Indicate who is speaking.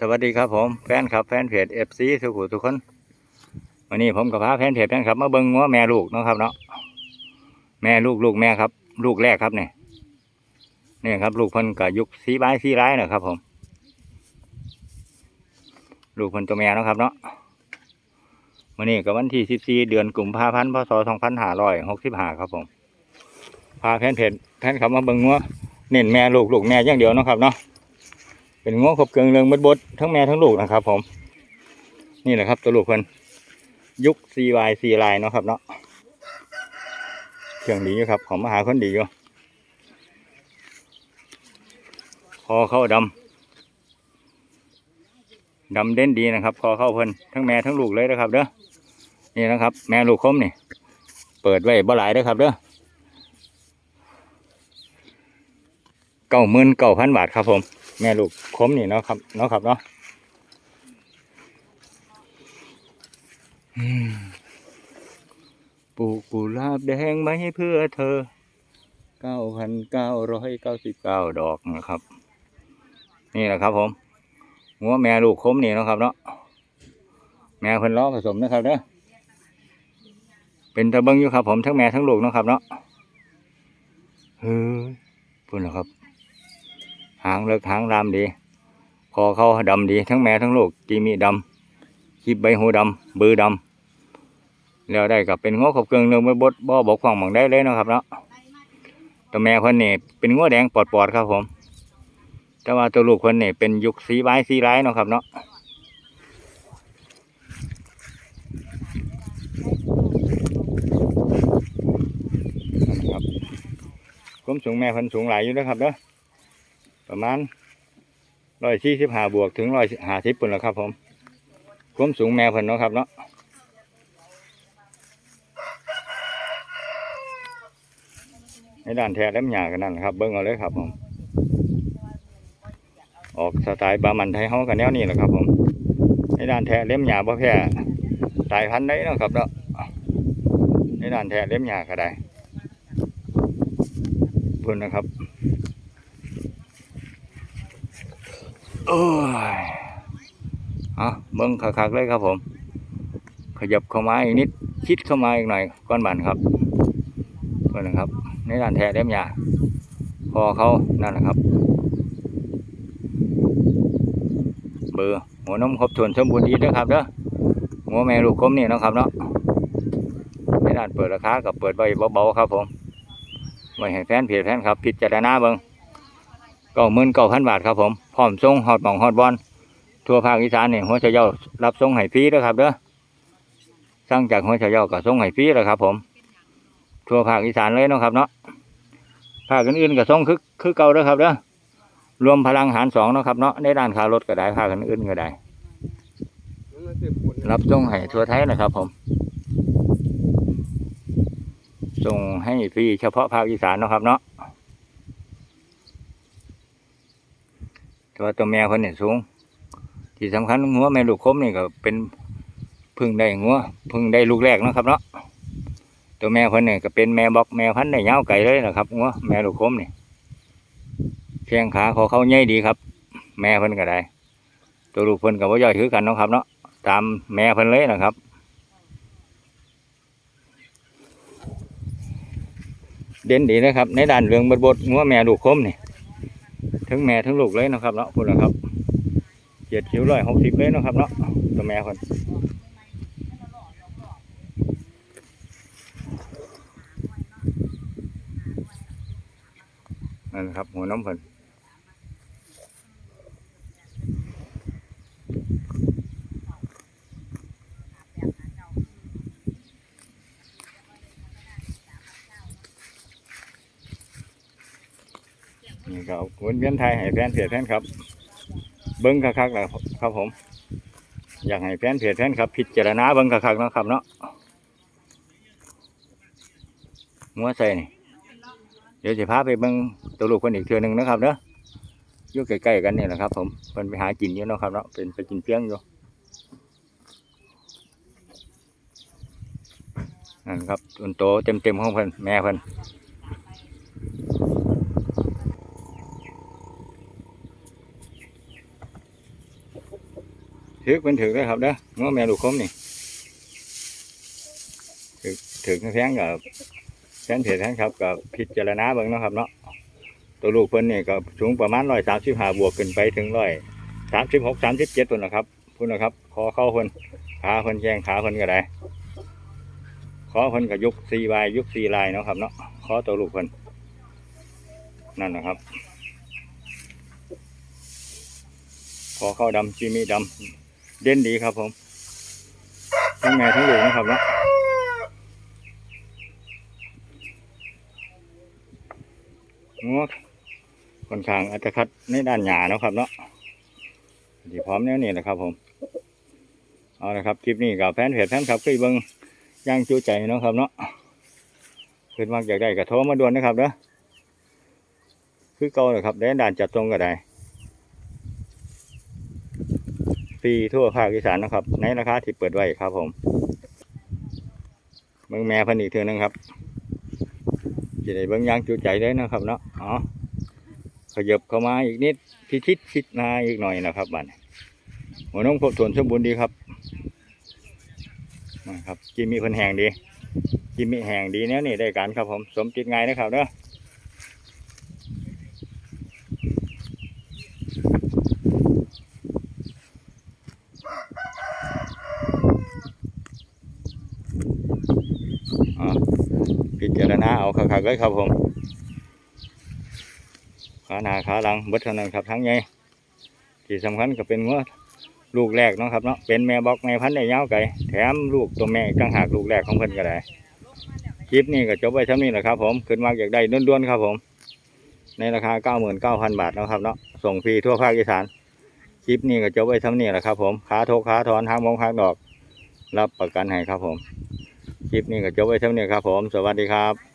Speaker 1: สวัสดีครับผมแฟนครับแฟนเพจเอฟซีทุกผู้ทุกคนวันนี้ผมกับพาแฟนเพจแฟนครับมาเบิ้งงัวแม่ลูกเนาะครับเนาะแม่ลูกลูกแม่ครับ ลูกแรกครับเนี่ยนี่ครับ ลูกพิ่นกับยุคสีบายสีร้ายนะครับ ผม ลูกพิ่นตัวแม่เนาะครับ เนาะวันนี้กับวันที่สิบสี่เดือนกลุ่มภาพันพศสองพันห้าร้อยหกสิบห้าครับผมพาแฟนเพจแฟนครับมาเบิ้งงัวเน้นแม่ลูกลูกแม่อย่างเดียวเนาะครับเนาะ เป็นง้อขบเกลืองเรืองบดบดทั้งแม่ทั้งลูกนะครับ ผม นี่แหละครับตัวลูกเพิ่นยุค CY C ลายเนาะครับเนาะเครื่องดีอยู่ครับของมหาคนดีอยู่คอเข้าดำดำเด่นดีนะครับ คอเข้าเพิ่นทั้งแม่ทั้งลูกเลยนะครับ เด้อนี่นะครับ แม่ลูกคมนี่ เปิดไว้บ่หลายเด้อครับ เด้อเก้าหมื่นเก้าพันบาทครับผม แม่ลูกคมนี่เนาะครับเนาะครับเนาะปลูกกุหลาบแดงไว้ให้เพื่อเธอเก้าพันเก้าร้อยเก้าสิบเก้าดอกนะครับ นี่แหละครับ ผมหัวแม่ลูกคมนี่เนาะครับ เนาะแม่เพิ่นล้อผสมนะครับเนาะเป็นตะเบิงอยู่ครับ ผมทั้งแม่ทั้งลูกเนาะครับ เนาะเฮ้ยพุ่นเหรอครับ หางเลิกหางดำดีคอเขาดำดี ทั้งแม่ทั้งลูกจีมีดำขีบใบหูดำบือดำแล้วได้กับเป็นง้อขบเกลืองเนืองบดบ่อบกขวางหมองได้เลยเนาะครับเนาะตัวแม่คนนี่เป็นง้อแดงปอดๆครับผม แต่ว่าตัวลูกคนนี่เป็นยุคสีใบสีร้ายเนาะครับเนาะครับความสูงแม่พันสูงหลายอยู่นะครับเนาะ ประมาณร้อยสี่สิบห้าบวกถึงร้อยห้าสิบปุ่นแล้วครับผมความสูงแมวเพิ่นเนาะครับเนาะในด้านแท้เล่มหยากันนั่นครับเบิ้งเอาเลยครับผม ออกสไตล์บามันไทยเฮากันแนวนี้แหละครับ ผมในด้านแท้เล่มหยาบ่แพ้สายพันธุ์ได้นะครับเนาะในด้านแท้เล่มหยาก็ได้เพิ่นนะครับ โอ้ ยอะเบิ้งคักๆเลยครับผม ขยับเข้ามาอีกนิดชิดเข้ามาอีกหน่อยก้อนบันครับเพื่อนนะครับ ในด้านแท้เล่มยาพอเขานั่นแหละครับ เบอร์หัวนมครบถ้วนสมบูรณ์ดีเด้อครับเด้อหัวแม่ลูกคมนี่นะครับเนาะในด้านเปิดราคากับเปิดใบเบาๆครับผมไว้ให้แฟนเพจแฟนครับ พิจารณาเบิ้ง เก้าหมื่นเก้าพันบาทครับผมพร้อมส่งฮอดหมองฮอดบอลทั่วภาคอีสานนี่หัวเฉาเย้ารับส่งให้ฟรีเด้อครับเด้อสั่งจากหัวเฉาเย้าก็ส่งให้ฟรีแล้วครับ ผม ทั่วภาคอีสานเลยเนาะครับเนาะภาคอื่นๆก็ส่งคือคือเก่าเด้อครับเด้อรวมพลังหารสองเนาะครับเนาะในด้านคารถก็ได้ภาคอื่นๆก็ได้ รับส่งให้ทั่วไทยนะครับ ผมส่งให้ฟรีเฉพาะภาคอีสานนะครับเนาะ แต่ว่าตัวแม่คนนี่สูง ที่สำคัญงัวแม่ลูกคมนี่ก็เป็นพึ่งได้งัวพึ่งได้ลูกแรกนะครับเนาะตัวแม่คนนี่ก็เป็นแม่บอกแม่พันธุ์ได้ยาวไก่เลยนะครับงัวแม่ลูกคมนี่แข้งขาเขาเขาใหญ่ดีครับ แม่เพิ่นก็ได้ ตัวลูกเพิ่นก็บ่ย่อยคือกันนะครับเนาะตามแม่เพิ่นเลยนะครับเด่นดีนะครับ ในด้านเรื่องบดบดงัวแม่ลูกคมนี่ ทั้งแม่ทั้งลูกเลยนะครับเนาะคุณนะครับเจ็ดคิ้วร้อยหกสิบเลยนะครับเนาะตัวแม่คนนั่นครับหัวน้ำเพิ่ นนี่ก็วนเวียนไทยให้แฟนเพจแฟนครับ เบิ้งคักๆแหละครับผม อยากให้แฟนเพจแฟนครับ พิจารณาเบิ้งคักๆนะครับเนาะมัวใส่นี่เดี๋ยวจะพาไปเบิ้งตัวลูกคนอีกเทือหนึ่งนะครับเนาะอยู่ใกล้ๆกันนี่แหละครับ ผมเพิ่นไปหากินอยู่เนาะครับเนาะเป็นไปกินเพี้ยงอยู่นั่นครับตัวโตเต็มๆของเพิ่นแม่เพิ่น ถือเป็นถือเลยครับเด้อง้อแม่ลูกคมนี่ถือถือแพงกับแฟนเพจแฟนครับกับพิจารณาเบิ่งนะครับเนาะตัวลูกเพิ่นนี่ก็สูงประมาณร้อยสามสิบห้าบวกขึ้นไปถึงร้อยสามสิบหกสามสิบเจ็ดพุ่นะครับพุ่นนะครับคอเข้าเพิ่นขาเพิ่นแข้งขาเพิ่นก็ได้คอเพิ่นก็ยุกสี่ใบยุกสี่ลายเนาะครับเนาะคอตัวลูกเพิ่นนั่นนะครับ พอเข้าดำจีมีดำ เด่นดีครับผมทั้งแม่ทั้งลูกนะครับเนาะงัวค่อนข้างอัตคัดในด้านหยาเนาะครับเนาะที่พร้อมแล้วนี่แหละครับผม เอาละครับคลิปนี้กับแฟนเพจแฟนครับเคยเบิ่งย่างจูใจเนาะครับเนาะเพิ่นมากอยากได้กระโทรมาด่วนนะครับเด้อคือเก่าเลยครับได้ด่านจัดตรงก็ได้ ฟรีทั่วภาคอีสานนะครับ ในราคาที่เปิดไว้ครับผมเบิ้งแม่พันอีกเทือนึงครับจะได้เบิ้งยางจูใจได้นะครับเนาะอ๋อขยับเข้ามาอีกนิดพิชิตชิดมาอีกหน่อยนะครับบัดนี้หัวน้องพบสวนสมบูรณ์ดีครับนะครับจิมมี่เพิ่นแหงดีจิมมี่แหงดีเนี้ยนี่ได้การครับผมสมจิตไงนะครับเด้ออ่า พิจารณาเอาคักๆเลยครับผมขาหนาขาหลังเบิดเท่านั้นครับทั้งใหญ่ที่สำคัญก็เป็นงัวลูกแรกเนาะครับเนาะเป็นแม่บอกแม่พันธุ์ได้ยาวไก่แถมลูกตัวแม่กต่างหากลูกแรกของเพิ่นก็ได้คลิปนี้ก็จบไว้เท่านี้แหละครับ ผมขึ้นมากอยากได้ด้วนๆครับผม ในราคา 99,000 บาทนาะครับเนาะส่งฟรีทั่วภาคอีสานคลิปนี้ก็จบไว้เท่านี้แหละครับ ผมขาโทกขาถอนหางมงหางดอก รับประกันให้ครับผม ลิปนี้ก็จบไว้เท่านี้ครับผม สวัสดีครับ